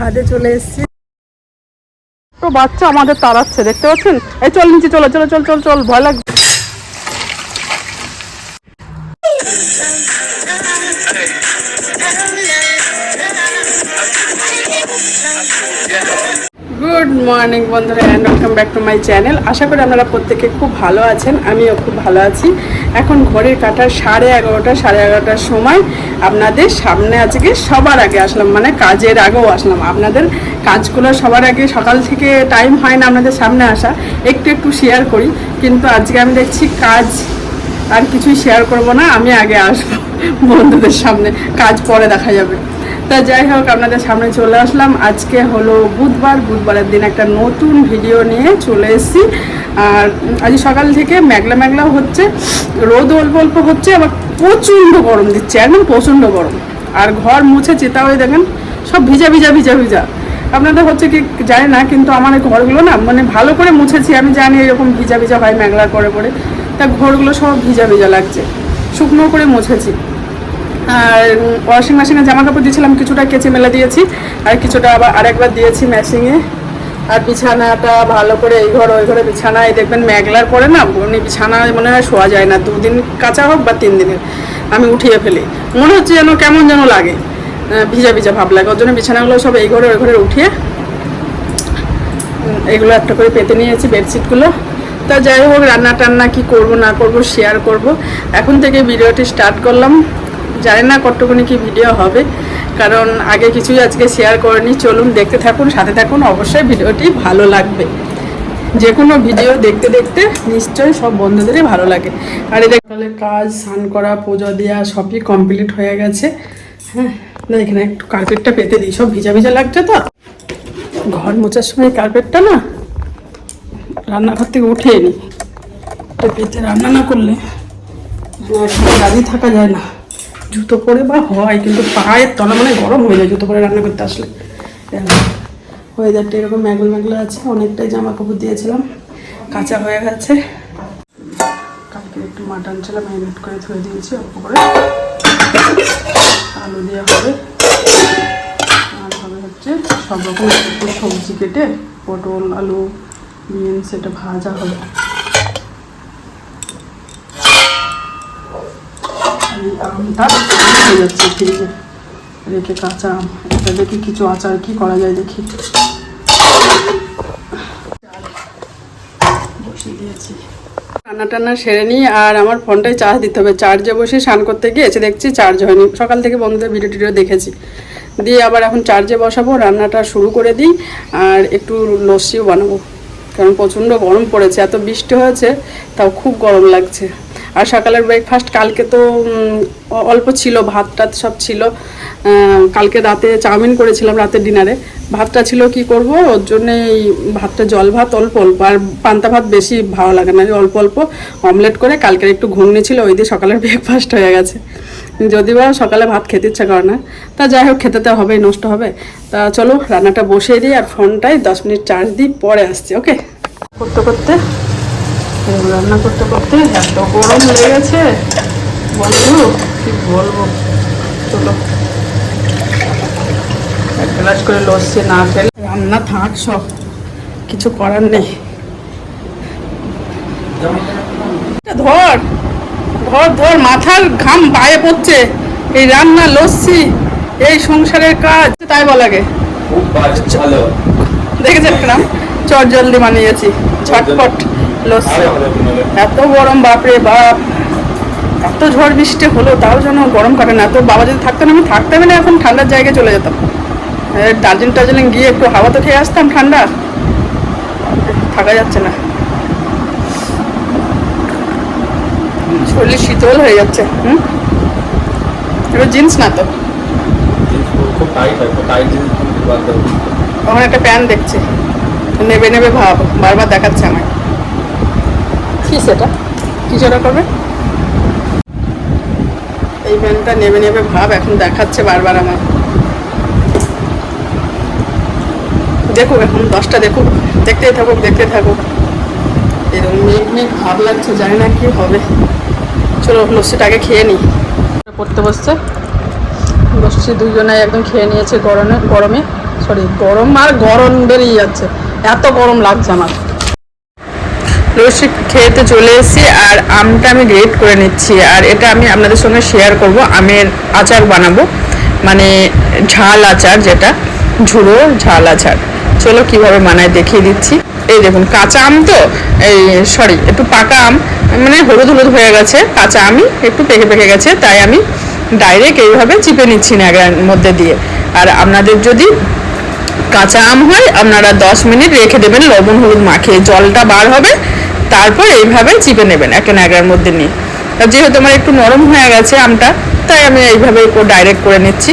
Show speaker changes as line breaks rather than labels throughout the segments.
ছাদে চলে এসেছি।
তো বাচ্চা আমাদের তাড়াচ্ছে, দেখতে পাচ্ছেন? এই চল নিচে, চলো চলো, চল চল চল, ভয় লাগবে। গুড মর্নিং বন্ধুরা and welcome back to my channel আশা করি আপনারা প্রত্যেকে খুব ভালো আছেন, আমিও খুব ভালো আছি। এখন ঘড়ির কাটার সাড়ে এগারোটা, সাড়ে এগারোটার সময় আপনাদের সামনে আজকে সবার আগে আসলাম মানে কাজের আগেও আসলাম। আপনাদের কাজগুলো সবার আগে সকাল থেকে টাইম হয় না আপনাদের সামনে আসা, একটু একটু শেয়ার করি। কিন্তু আজকে আমি দেখছি কাজ আর কিছুই শেয়ার করব না, আমি আগে আসব বন্ধুদের সামনে, কাজ পরে দেখা যাবে। তা যাই হোক, আপনাদের সামনে চলে আসলাম। আজকে হলো বুধবার, বুধবারের দিন একটা নতুন ভিডিও নিয়ে চলে এসেছি। আর আজ সকাল থেকে মেঘলা মেঘলাও হচ্ছে রোদ অল্প অল্প হচ্ছে, আবার প্রচণ্ড গরম দিচ্ছে, একদম প্রচণ্ড গরম। আর ঘর মুছে চিতা হয়ে দেখেন, সব ভিজা ভিজা ভিজা ভিজা। আপনাদের হচ্ছে কি জানি না, কিন্তু আমার এই ঘরগুলো না মানে ভালো করে মুছেছি, আমি জানি এরকম ভিজা ভিজা হয় মেঘলা করে করে। তা ঘরগুলো সব ভিজা ভিজা লাগছে, শুকনো করে মুছেছি। আর ওয়াশিং মেশিনে জামা কাপড় দিয়েছিলাম, কিছুটা কেচে মেলে দিয়েছি, আর কিছুটা আবার আরেকবার দিয়েছি মেশিনে আর বিছানাটা ভালো করে এই ঘর ওই ঘরে বিছানায়, দেখবেন মেঘলার পরে না মানে বিছানায় মনে হয় শোয়া যায় না, দুদিন কাঁচা হোক বা তিন দিনের, আমি উঠিয়ে ফেলি। মনে হচ্ছে যেন কেমন যেন লাগে ভিজা ভিজা ভাব লাগে, ওর জন্য বিছানাগুলো সব এই ঘরে ওই ঘরে উঠিয়ে এগুলো একটা করে পেতে নিয়েছি বেডশিটগুলো। তা যাই হোক রান্না টান্না কি করব না করব শেয়ার করব। এখন থেকে ভিডিওটি স্টার্ট করলাম। জানি না কতটুকুনি কি ভিডিও হবে, কারণ আগে কিছুই আজকে শেয়ার করিনি। চলুন দেখতে থাকুন, সাথে থাকুন, অবশ্যই ভিডিওটি ভালো লাগবে। যে কোনো ভিডিও দেখতে দেখতে নিশ্চয়ই সব বন্ধুদেরই ভালো লাগে। আর এটা তাহলে কাজ, স্নান করা, পুজো দেওয়া সবই কমপ্লিট হয়ে গেছে। হ্যাঁ না, এখানে একটু কার্পেটটা পেতে দিই। সব ভিজা ভিজা লাগছে তো? ঘর মোচার সময় কার্পেটটা না রান্নাঘর থেকে উঠে তো পেতে রান্না না করলে দাঁড়িয়ে থাকা যায় না। জুতো পরে বা হয়, কিন্তু পায়ের তলা মানে গরম হয়ে যায় জুতো পরে রান্না করতে আসলে। ওয়েদারটা এরকম ম্যাগল মেঘলা আছে, অনেকটাই জামা কাপড় দিয়েছিলাম, কাঁচা হয়ে গেছে। কালকে একটু মাটন ছিলাম ম্যারিনেট করে ধুয়ে দিয়েছি অল্প করে আলু দেওয়া হবে। আর হবে হচ্ছে সব রকম সবজি কেটে পটল, আলু, বিনস, এটা ভাজা হবে। যাচ্ছে ফ্রিজে রেখে কাঁচা আম। এটা দেখি কিছু আচার কি করা যায় দেখি। রান্না টান্না সেরে নিই, আর আমার ফোনটায় চার্জ দিতে হবে। চার্জে বসে স্নান করতে গিয়ে এসে দেখছি চার্জ হয়নি। সকাল থেকে বন্ধুদের ভিডিও টিডিও দেখেছি। দিয়ে আবার এখন চার্জে বসাবো, রান্নাটা শুরু করে দিই, আর একটু লস্যিও বানাবো। কারণ প্রচণ্ড গরম পড়েছে, এত বৃষ্টি হয়েছে, তাও খুব গরম লাগছে। আর সকালের ব্রেকফাস্ট কালকে তো অল্প ছিল ভাত টাত সব ছিল। কালকে রাতে চাউমিন করেছিলাম, রাতের ডিনারে ভাতটা ছিল কি করব? ওর জন্যে এই ভাতটা জল ভাত অল্প অল্প। আর পান্তা ভাত বেশি ভালো লাগে না, অল্প অল্প। অমলেট করে কালকের একটু ঘুগনি ছিল, ওই দিয়ে সকালের ব্রেকফাস্ট হয়ে গেছে। যদি বা সকালে ভাত খেতে ইচ্ছা করে না। তা যাই হোক, খেতে তো হবেই, নষ্ট হবে। তা চলো, রান্নাটা বসিয়ে দিই, আর ফোনটাই দশ মিনিট চার্জ দিই, পরে আসছি ওকে করতে করতে রান্না করতে করতে এত গরম লেগেছে বন্ধু কি বলব? চলো। এক গ্লাস করে লস্যি না খেলে রান্না থাক সব। কিছু করার নেই। ধর ধর ধর মাথার ঘাম পায়ে পড়ছে। এই রান্না লস্যি এই সংসারের কাজ তাই বলাগে দেখেছেন চট জলদি বানিয়েছি। ছটপট এত গরম, বাপরে বাপ। এত ঝড় বৃষ্টি হলো, তাও যেন গরম কাটে না। তো বাবা যদি থাকতো না আমি থাকতামই না এখন ঠান্ডার জায়গায় চলে যেতাম। দার্জিলিং টার্জিলিং গিয়ে একটু হাওয়া তো খেয়ে আসতাম ঠান্ডা। থাকা যাচ্ছে না। শরীর শীতল হয়ে যাচ্ছে, হুম? এবার জিন্স না তো। ওখানে একটা প্যান দেখছে। নেবে নেবে ভাব, বারবার দেখাচ্ছে আমায়। কি সেটা? কি সেটা করবে? এই প্যানটা নেবে নেবে ভাব এখন দেখাচ্ছে বারবার আমায়। দেখুক এখন দশটা দেখুক দেখতেই থাকুক দেখতে থাকুক। এরকম মেঘ মেঘ ভাব লাগছে জানি না কি হবে। চলো লস্যিটা আগে খেয়ে নিই। পড়তে বসছে। বসছি দুজনে একদম খেয়ে নিয়েছে গরমে গরমে
সরি গরম আর গরম বেরিয়ে যাচ্ছে। এত গরম লাগছে আমার। লস্যি খেতে চলে এসেছি আর আমটা আমি গ্রেট করে নিচ্ছি আর এটা আমি আপনাদের সঙ্গে শেয়ার করব, আমের আচার বানাবো। মানে ঝাল আচার যেটা, ঝুড়ো ঝাল আচার। চলো কীভাবে বানায় দেখিয়ে দিচ্ছি। এই দেখুন, কাঁচা আম তো? এই সরি একটু পাকা আম মানে হলুদ হলুদ হয়ে গেছে, কাঁচা আমি একটু পেকে পেকে গেছে, তাই আমি ডাইরেক্ট এইভাবে চিপে নিচ্ছি ন্যাকড়ার মধ্যে দিয়ে। আর আপনাদের যদি কাঁচা আম হয়, আপনারা দশ মিনিট রেখে দেবেন, লবণ হলুদ মাখিয়ে। জলটা বার হবে তারপর এইভাবে চিপে নেবেন একটা ন্যাকড়ার মধ্যে নিয়ে। আর যেহেতু আমার একটু নরম হয়ে গেছে আমটা তাই আমি এইভাবে ডাইরেক্ট করে নিচ্ছি।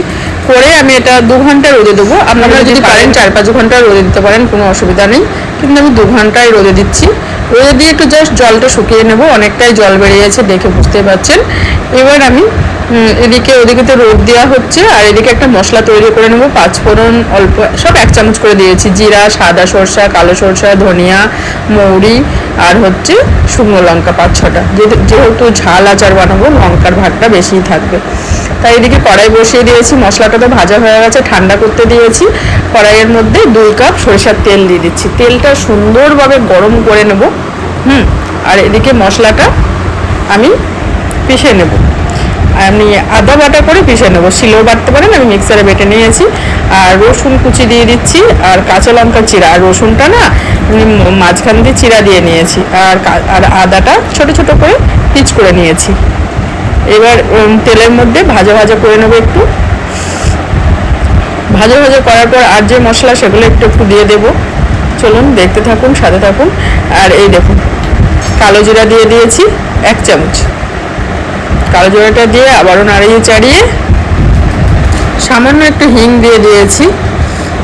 করে আমি এটা দু ঘণ্টা রোদে দেবো। আপনারা যদি পারেন চার পাঁচ ঘণ্টা রোদে দিতে পারেন কোনো অসুবিধা নেই। কিন্তু আমি দু ঘন্টায় রোদে দিচ্ছি। রোদে দিয়ে একটু জাস্ট জলটা শুকিয়ে নেব। অনেকটাই জল বেরিয়েছে দেখে বুঝতে পারছেন এবার আমি এদিকে ওদিকে তো রোদ দেওয়া হচ্ছে। আর এদিকে একটা মশলা তৈরি করে নেব। পাঁচফোড়ন অল্প সব এক চামচ করে দিয়েছি। জিরা সাদা সরষা কালো সরষা ধনিয়া মৌরি আর হচ্ছে শুকনো লঙ্কা পাঁচ ছটা। যেহেতু- ঝাল আচার বানাবো, লঙ্কার ভাগটা বেশিই থাকবে। তাই এদিকে কড়াই বসিয়ে দিয়েছি। মশলাটা তো ভাজা হয়ে গেছে, ঠান্ডা করতে দিয়েছি। কড়াইয়ের মধ্যে দুই কাপ সরিষার তেল দিয়ে দিচ্ছি। তেলটা সুন্দরভাবে গরম করে নেব, হুম? আর এদিকে মশলাটা আমি পিষে নেব। আমি আদা বাটা করে পিষে নেব। শিলেও বাটতে পারেন, আমি মিক্সারে বেটে নিয়েছি। আর রসুন কুচি দিয়ে দিচ্ছি, আর কাঁচা লঙ্কা চিরা। আর রসুনটা না মাঝখান দিয়ে চিরা দিয়ে নিয়েছি আর আর আদাটা ছোট ছোট করে পিচ করে নিয়েছি। এবার তেলের মধ্যে ভাজা ভাজা করে নেব একটু। ভাজা ভাজা করার পর আর যে মশলা সেগুলো একটু একটু দিয়ে দেবো। চলুন, দেখতে থাকুন, সাথে থাকুন। আর এই দেখুন, কালো জিরা দিয়ে দিয়েছি এক চামচ। কালো জিরাটা দিয়ে আবারও নাড়িয়ে চাড়িয়ে সামান্য একটু হিং দিয়ে দিয়েছি।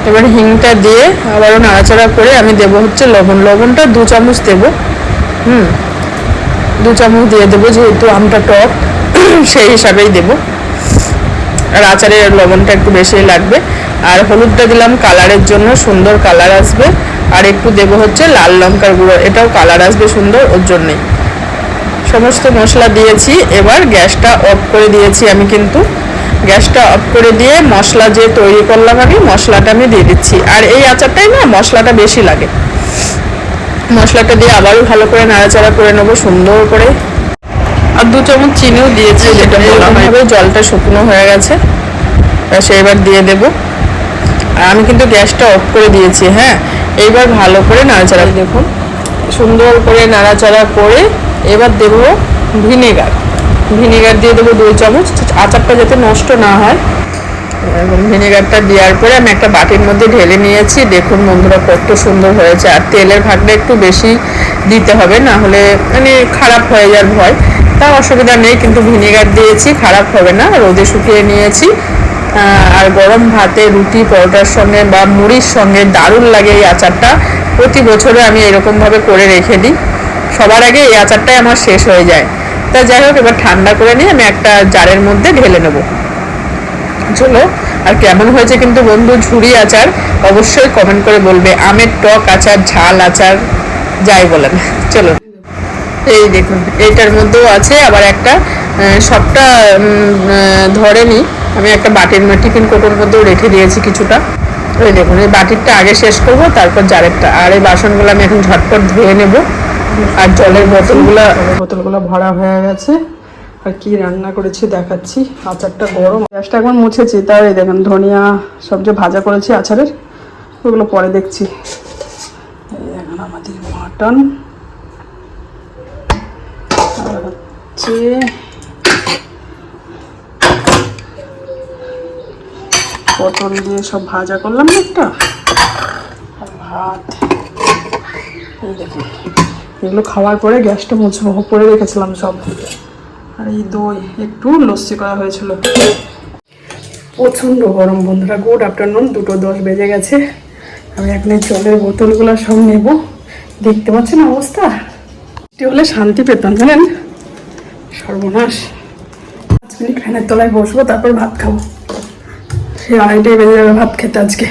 এবার হিংটা দিয়ে আবারও নাড়াচাড়া করে আমি দেবো হচ্ছে লবণ। লবণটা দু চামচ দেবো। হুম, দু চামচ দিয়ে দেবো যেহেতু আমটা টক, সেই হিসাবেই দেবো। আর আচারের লবণটা একটু বেশি লাগবে। আর হলুদটা দিলাম কালারের জন্য, সুন্দর কালার আসবে। আর একটু দেবো হচ্ছে লাল লঙ্কার গুঁড়ো, এটাও কালার আসবে সুন্দর ওর জন্যেই। সমস্ত মশলা দিয়েছি, এবার গ্যাসটা অফ করে দিয়েছি আমি কিন্তু। গ্যাসটা অফ করে দিয়ে মশলা যে তৈরি করলাম আমি মশলাটা আমি দিয়ে দিচ্ছি। আর এই আচারটাই না মশলাটা বেশি লাগে। মশলাটা দিয়ে আবারও ভালো করে নাড়াচাড়া করে নেব সুন্দর করে। আর দু চামচ চিনিও দিয়েছি যেটা জলটা শুকনো হয়ে গেছে। ব্যাস এবার দিয়ে দেব। আর আমি কিন্তু গ্যাসটা অফ করে দিয়েছি হ্যাঁ? এইবার ভালো করে নাড়াচাড়া দেখুন। সুন্দর করে নাড়াচাড়া করে এবার দেব ভিনেগার। ভিনেগার দিয়ে দেবো দুই চামচ। আচারটা যাতে নষ্ট না হয়। এবং ভিনেগারটা দেওয়ার পরে আমি একটা বাটির মধ্যে ঢেলে নিয়েছি। দেখুন বন্ধুরা, কত সুন্দর হয়েছে। আর তেলের ভাগটা একটু বেশি দিতে হবে, না হলে মানে খারাপ হয়ে যাওয়ার ভয়। তা অসুবিধা নেই, কিন্তু ভিনেগার দিয়েছি, খারাপ হবে না। রোদে শুকিয়ে নিয়েছি। আর গরম ভাতে রুটি, পরোটার সঙ্গে বা মুড়ির সঙ্গে দারুণ লাগে এই আচারটা। প্রতি বছরে আমি এরকমভাবে করে রেখে দিই। সবার আগে এই আচারটাই আমার শেষ হয়ে যায়। তা যাই হোক, এবার ঠান্ডা করে নিয়ে আমি একটা জারের মধ্যে ঢেলে নেব। চলো আর কেমন হয়েছে কিন্তু বন্ধু, ঝুড়ি আচার, অবশ্যই কমেন্ট করে বলবে, আমের টক আচার, ঝাল আচার, যাই বলেন। চলো, এই দেখুন, এইটার মধ্যেও আছে, আবার একটা সবটা ধরেনি। আমি একটা বাটির টিফিন কোটোর মধ্যেও রেখে দিয়েছি কিছুটা। ওই দেখুন, এই বাটিরটা আগে শেষ করব, তারপর জারেরটা। আর এই বাসনগুলো আমি এখন ঝটপট ধুয়ে নেব। আর জলের বোতলগুলো বোতলগুলো ভরা হয়ে গেছে। আর কি রান্না করেছি দেখাচ্ছি। আচারটা গরম। গ্যাসটা এখন মুছেছি তাও এই দেখুন ধনিয়া, সব যে ভাজা করেছি আচারের, ওগুলো পরে দেখছি। দেখুন আমাদের মাটন। হচ্ছে পটল দিয়ে সব ভাজা করলাম একটা। ভাত। এই দেখুন। এগুলো খাওয়ার পরে গ্যাসটা মুছবো করে রেখেছিলাম সব। আর এই দই, একটু লস্যি করা হয়েছিল। প্রচণ্ড গরম বন্ধুরা, গুড আফটারনুন, দুটো দশ বেজে গেছে। আমি এখন জলের বোতলগুলো সব নেব। দেখতে পাচ্ছেন অবস্থা? বৃষ্টি হলে শান্তি পেতাম, জানেন? সর্বনাশ। পাঁচ মিনিট ফ্যানের তলায় বসবো, তারপর ভাত খাব। সে আড়াইটাই বেজে যাবে ভাত খেতে আজকে।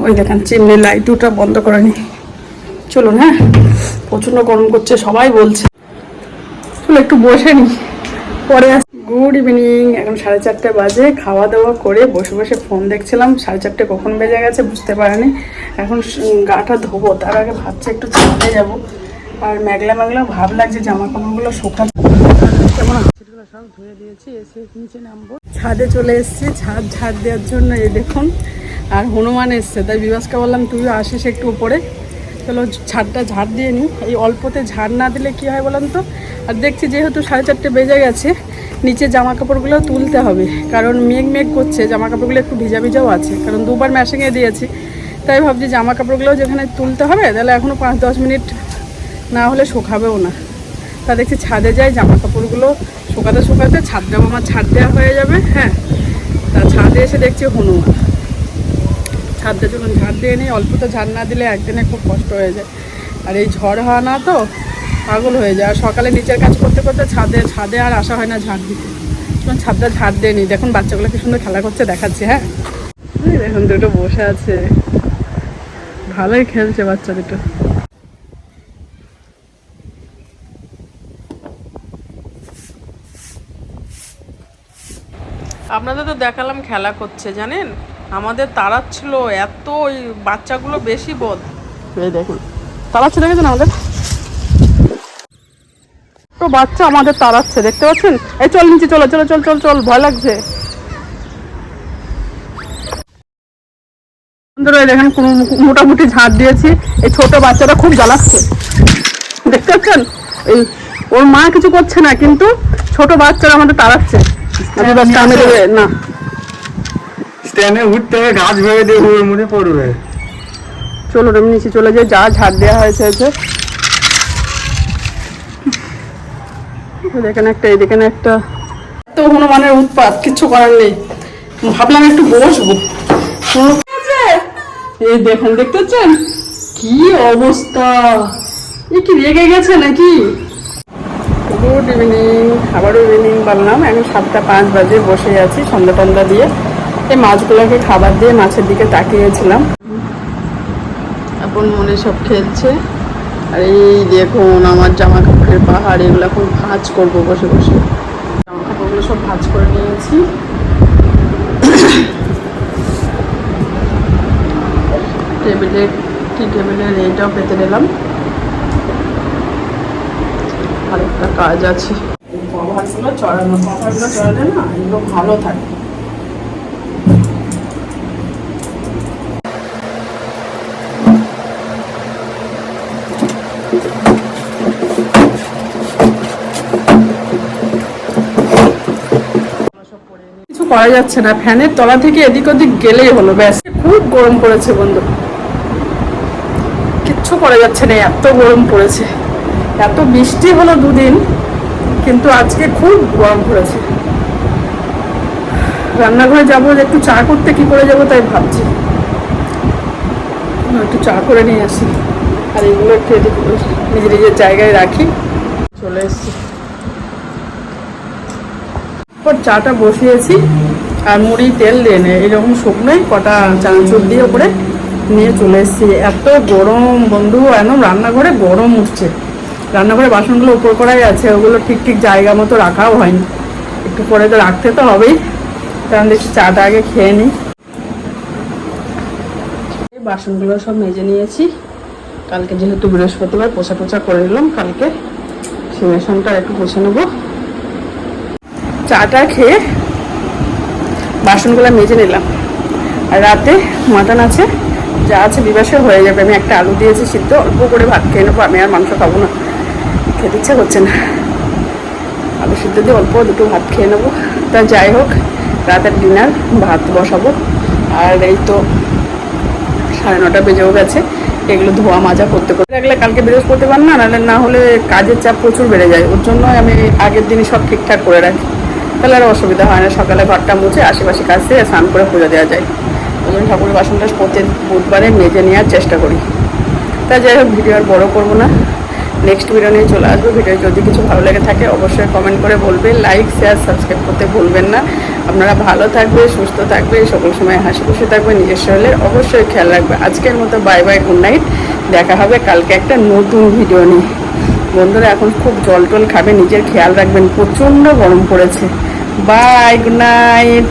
ওই দেখেন চিমনি লাইট ওটা বন্ধ করে করেনি। চলুন হ্যাঁ? প্রচণ্ড গরম করছে, সবাই বলছে। চলো, একটু বসে নি।
পরে গুড ইভিনিং এখন সাড়ে চারটে বাজে। খাওয়া দাওয়া করে বসে বসে ফোন দেখছিলাম। সাড়ে চারটে কখন বেজে গেছে বুঝতে পারিনি। এখন গাটা ধোবো। তার আগে ভাবছি একটু ছাদে যাব। আর মেঘলা মেঘলা ভাব লাগছে জামা কাপড়গুলো হাঁচিগুলো সব ধুয়ে দিয়েছি, এসে নামবো। ছাদে চলে এসেছি। ছাদ ঝাড় দেওয়ার জন্য এই দেখুন। আর হনুমান এসছে। তাই বিবাসকে বললাম, তুইও আসিস একটু উপরে। চলো ঝাড়টা ঝাড় দিয়ে নিই। এই অল্পতে ঝাড় না দিলে কি হয় বলেন তো? আর দেখছি যেহেতু সাড়ে চারটে বেজে গেছে, নিচে জামা কাপড়গুলো তুলতে হবে। কারণ মেঘ মেঘ করছে জামা কাপড়গুলো একটু ভিজা ভিজাও আছে। কারণ দুবার ম্যাশিংয়ে দিয়েছি, তাই ভাবছি জামা কাপড়গুলো যেখানে তুলতে হবে, তাহলে এখনও পাঁচ দশ মিনিট না হলে শুকাবেও না। তা দেখছি ছাদে যাই জামা কাপড়গুলো শুকাতে শুকাতে ছাদটাও আমার ছাদ দেওয়া হয়ে যাবে হ্যাঁ। তা ছাদে এসে দেখছি হনুমান। ছাদটা যখন ঝাড় দিয়ে নিই। অল্প তো ঝাড় না দিলে একদিনে খুব কষ্ট হয়ে যায়। আর এই ঝড় হওয়া না তো পাগল হয়ে যায়। আর সকালে নিচের কাজ করতে করতে ছাদে ছাদে আর আসা হয় না ঝাড় দিতে। তখন ছাদটা ঝাড় দিয়ে নিই। দেখুন, বাচ্চাগুলো কি সুন্দর খেলা করছে, দেখাচ্ছি হ্যাঁ। দেখুন, দুটো বসে আছে। ভালোই খেলছে বাচ্চা দুটো। আপনাদের তো দেখালাম খেলা করছে, জানেন? আমাদের তাড়াচ্ছিল এত ওই বাচ্চাগুলো বেশি বোধ এই দেখুন তাড়াচ্ছে দেখেছেন আমাদের? তো বাচ্চা আমাদের তাড়াচ্ছে দেখতে পাচ্ছেন? এই চল নিচে চলো চলো চল চল চল ভয় লাগছে। বন্ধুরা দেখেন মোটামুটি ঝাড় দিয়েছি। এই ছোট বাচ্চাটা খুব জ্বালাচ্ছে। দেখতে পাচ্ছেন? এই ওর মা কিছু করছে না কিন্তু ছোট বাচ্চারা আমাদের তাড়াচ্ছে। দেবে না।
স্ট্যান্ডে উঠতে হবে গাছ ভেবে দিয়ে হুড় মুড়ে পড়বে।
চলো আমি নিচে চলে যাই যা ঝাড় দেওয়া হয়েছে হয়েছে দেখেন একটা এদিকে একটা। তো হনুমানের উৎপাত কিচ্ছু করার নেই। ভাবলাম একটু বসবো। শুনো, এই দেখুন দেখতে পাচ্ছেন? কি অবস্থা? এ কি রেগে গেছে নাকি? গুড ইভিনিং আবারও ইভিনিং বললাম। এখন সাতটা পাঁচ বাজে বসে আছি সন্ধ্যা টন্দা দিয়ে। এই মাছগুলোকে খাবার দিয়ে মাছের দিকে তাকিয়েছিলাম। এখন মনে সব খেলছে। আর এই দেখুন আমার জামা কাপড়ের পাহাড় এগুলো এখন ভাজ করব বসে বসে। জামা কাপড়গুলো সব ভাজ করে নিয়েছি। টেবিলে টি টেবিলের এইটাও পেতে নিলাম আরেকটা কাজ আছে। কভারগুলো চড়ানো কভারগুলো চড়ালে না এগুলো ভালো থাকে। করা যাচ্ছে না। ফ্যানের তলা থেকে এদিক ওদিক গেলেই হলো, ব্যাস। খুব গরম পড়েছে বন্ধু। কিচ্ছু করা যাচ্ছে না, এত গরম পড়েছে। এত বৃষ্টি হলো দুদিন, কিন্তু আজকে খুব গরম পড়েছে। রান্নাঘরে যাব, একটু চা করতে, কি করে যাব তাই ভাবছি। একটু চা করে নিয়ে আসি। আর এগুলো একটু নিজের নিজের জায়গায় রাখি। চলে এসছি। পর চাটা বসিয়েছি আর মুড়ি, তেল দিয়ে নে। এরকম শুকনোই কটা চানাচুর দিয়ে ওপরে নিয়ে চলে এসেছি। এত গরম বন্ধু একদম রান্নাঘরে গরম উঠছে। রান্নাঘরে বাসনগুলো উপর করাই আছে, ওগুলো ঠিক ঠিক জায়গা মতো রাখাও হয়নি। একটু পরে তো রাখতে তো হবেই। কারণ দেখছি চাটা আগে খেয়ে নিই। বাসনগুলো সব মেজে নিয়েছি। কালকে যেহেতু বৃহস্পতিবার, পোছা করে নিলাম। কালকে সিমেশনটা একটু পুষে নেব। চাটা খেয়ে বাসনগুলো মেজে নিলাম। আর রাতে মাটন আছে, যা আছে বিবাসে হয়ে যাবে। আমি একটা আলু দিয়েছি সিদ্ধ, অল্প করে ভাত খেয়ে নেব, আমি আর মাংস খাব না। খেতে ইচ্ছা করছে না। আলু সিদ্ধ দিয়ে অল্প দুটো ভাত খেয়ে নেব। তা যাই হোক রাতের ডিনার, ভাত বসাবো। আর এই তো সাড়ে নটা বেজেও গেছে, এগুলো ধোয়া মাজা করতে করতে। রাখলে কালকে বৃহস্পতিবার না, নাহলে না হলে কাজের চাপ প্রচুর বেড়ে যায়। ওর জন্য আমি আগের দিনই সব ঠিকঠাক করে রাখি। তাহলে আর অসুবিধা হয় না। সকালে ঘরটা মুছে আশেপাশে কাজ থেকে স্নান করে পুজো দেওয়া যায়। ওই জন্য ঠাকুরের বাসনটা প্রতি বুধবারে মেজে নেওয়ার চেষ্টা করি। তা যাই হোক, ভিডিও আর বড়ো করব না। নেক্সট ভিডিও নিয়ে চলে আসব। ভিডিও যদি কিছু ভালো লেগে থাকে, অবশ্যই কমেন্ট করে বলবে। লাইক শেয়ার সাবস্ক্রাইব করতে ভুলবেন না। আপনারা ভালো থাকবে, সুস্থ থাকবে, সকল সময় হাসি খুশি থাকবে, নিজের শরীরের অবশ্যই খেয়াল রাখবে। আজকের মতো বাই বাই গুড নাইট দেখা হবে কালকে একটা নতুন ভিডিও নিয়ে। বন্ধুরা, এখন খুব জল টল খাবে, নিজের খেয়াল রাখবেন। প্রচণ্ড গরম পড়েছে। Bye good night